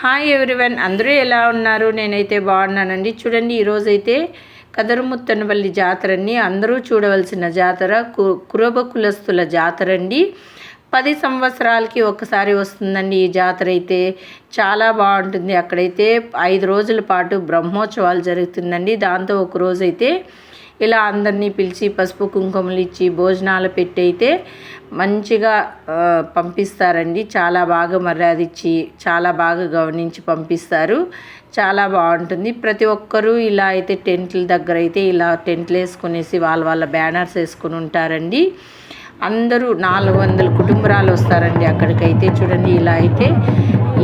Hi everyone అందరూ ఎలా ఉన్నారు? నేనైతే బాగున్నానండి. చూడండి ఈరోజైతే కదరుముత్తనవల్లి జాతరని అందరూ చూడవలసిన జాతర కు కురబ కులస్తుల జాతర అండి. పది సంవత్సరాలకి ఒకసారి వస్తుందండి ఈ జాతర అయితే. చాలా బాగుంటుంది. అక్కడైతే ఐదు రోజుల పాటు బ్రహ్మోత్సవాలు జరుగుతుందండి. దాంతో ఒక రోజైతే ఇలా అందరినీ పిలిచి పసుపు కుంకుమలు ఇచ్చి భోజనాలు పెట్టయితే మంచిగా పంపిస్తారండి. చాలా బాగా మర్యాద ఇచ్చి చాలా బాగా గమనించి పంపిస్తారు. చాలా బాగుంటుంది. ప్రతి ఒక్కరూ ఇలా అయితే టెంట్ల దగ్గర అయితే ఇలా టెంట్లు వేసుకునేసి వాళ్ళ వాళ్ళ బ్యానర్స్ వేసుకుని ఉంటారండి. అందరూ నాలుగు వందల కుటుంబరాలు వస్తారండి అక్కడికైతే చూడండి. ఇలా అయితే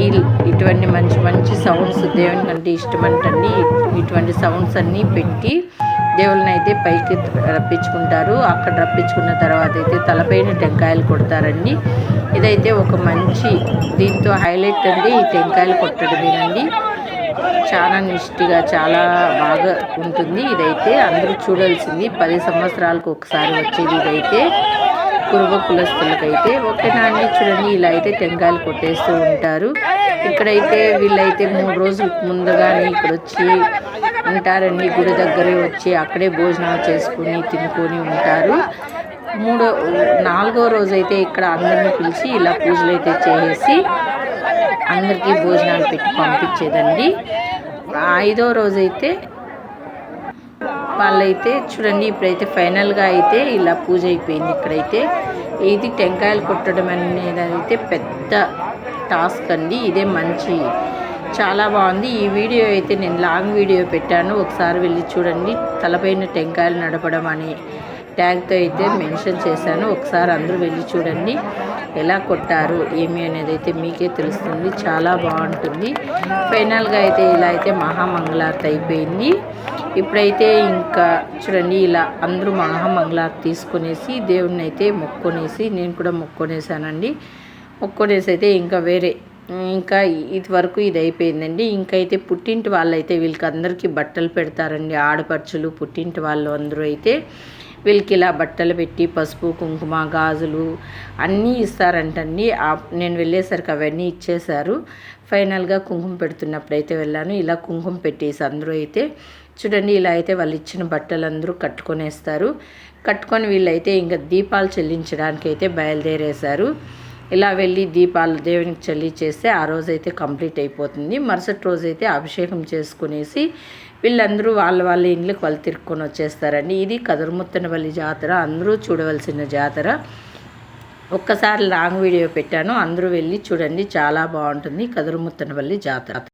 ఈ ఇటువంటి మంచి మంచి సౌండ్స్ దేవుని కంటే ఇష్టమంటండి ఇటువంటి సౌండ్స్ అన్నీ పెట్టి దేవుళ్ళని అయితే పైకి రప్పించుకుంటారు. అక్కడ రప్పించుకున్న తర్వాత అయితే తలపైన టెంకాయలు కొడతారండి. ఇదైతే ఒక మంచి దీంతో హైలైట్ అండి ఈ టెంకాయలు కొట్టడమేనండి చాలా నిష్టిగా చాలా బాగా ఉంటుంది ఇదైతే. అందరూ చూడాల్సింది పది సంవత్సరాలకు ఒకసారి వచ్చేది ఇదైతే. కురువ కులస్తులకైతే. ఓకేనా అండి? చూడండి ఇలా అయితే టెంకాయలు కొట్టేస్తూ ఉంటారు. ఇక్కడైతే వీళ్ళైతే మూడు రోజులకు ముందుగానే ఇక్కడ వచ్చి ఉంటారండి. గుడి దగ్గరే వచ్చి అక్కడే భోజనాలు చేసుకుని తినుకొని ఉంటారు. మూడో నాలుగో రోజు అయితే ఇక్కడ అందరిని పిలిచి ఇలా పూజలు అయితే చేసి అందరికీ భోజనాలు పెట్టి పంపించేదండి. ఐదో రోజైతే వాళ్ళైతే చూడండి ఇప్పుడైతే ఫైనల్గా అయితే ఇలా పూజ అయిపోయింది ఇక్కడైతే. ఇది టెంకాయలు కొట్టడం అనేది అయితే పెద్ద టాస్క్ అండి. ఇదే మంచి చాలా బాగుంది. ఈ వీడియో అయితే నేను లాంగ్ వీడియో పెట్టాను. ఒకసారి వెళ్ళి చూడండి. తలపైన టెంకాయలు నడపడం అని ట్యాగ్తో అయితే మెన్షన్ చేశాను. ఒకసారి అందరూ వెళ్ళి చూడండి. ఎలా కొట్టారు? ఏమి అనేది అయితే మీకే తెలుస్తుంది. చాలా బాగుంటుంది. ఫైనల్గా అయితే ఇలా అయితే మహామంగళార్తి అయిపోయింది. ఇప్పుడైతే ఇంకా చూడండి ఇలా అందరూ మహామంగళార్తి తీసుకునేసి దేవుడిని అయితే మొక్కునేసి నేను కూడా మొక్కునేసానండి. మొక్కునేసి అయితే ఇంకా వేరే ఇంకా ఇది వరకు ఇది అయిపోయిందండి. ఇంకైతే పుట్టింటి వాళ్ళైతే వీళ్ళకి అందరికీ బట్టలు పెడతారండి. ఆడపడుచులు పుట్టింటి వాళ్ళు అందరూ అయితే వీళ్ళకి ఇలా బట్టలు పెట్టి పసుపు కుంకుమ గాజులు అన్నీ ఇస్తారంటండి. నేను వెళ్ళేసరికి అవన్నీ ఇచ్చేశారు. ఫైనల్గా కుంకుమ పెడుతున్నప్పుడు అయితే వెళ్ళాను. ఇలా కుంకుమ పెట్టేసి అందరూ అయితే చూడండి ఇలా అయితే వాళ్ళు ఇచ్చిన బట్టలు అందరూ కట్టుకొనేస్తారు. కట్టుకొని వీళ్ళైతే ఇంకా దీపాలు చెల్లించడానికి అయితే బయలుదేరేశారు. ఇలా వెళ్ళి దీపాలు దేవునికి చల్లి చేస్తే ఆ రోజైతే కంప్లీట్ అయిపోతుంది. మరుసటి రోజైతే అభిషేకం చేసుకునేసి వీళ్ళందరూ వాళ్ళ వాళ్ళ ఇండ్లకు వాళ్ళు తిరుక్కొని వచ్చేస్తారండి. ఇది కదురుముత్తనవల్లి జాతర. అందరూ చూడవలసిన జాతర. ఒక్కసారి లాంగ్ వీడియో పెట్టాను. అందరూ వెళ్ళి చూడండి. చాలా బాగుంటుంది కదురుముత్తనవల్లి జాతర.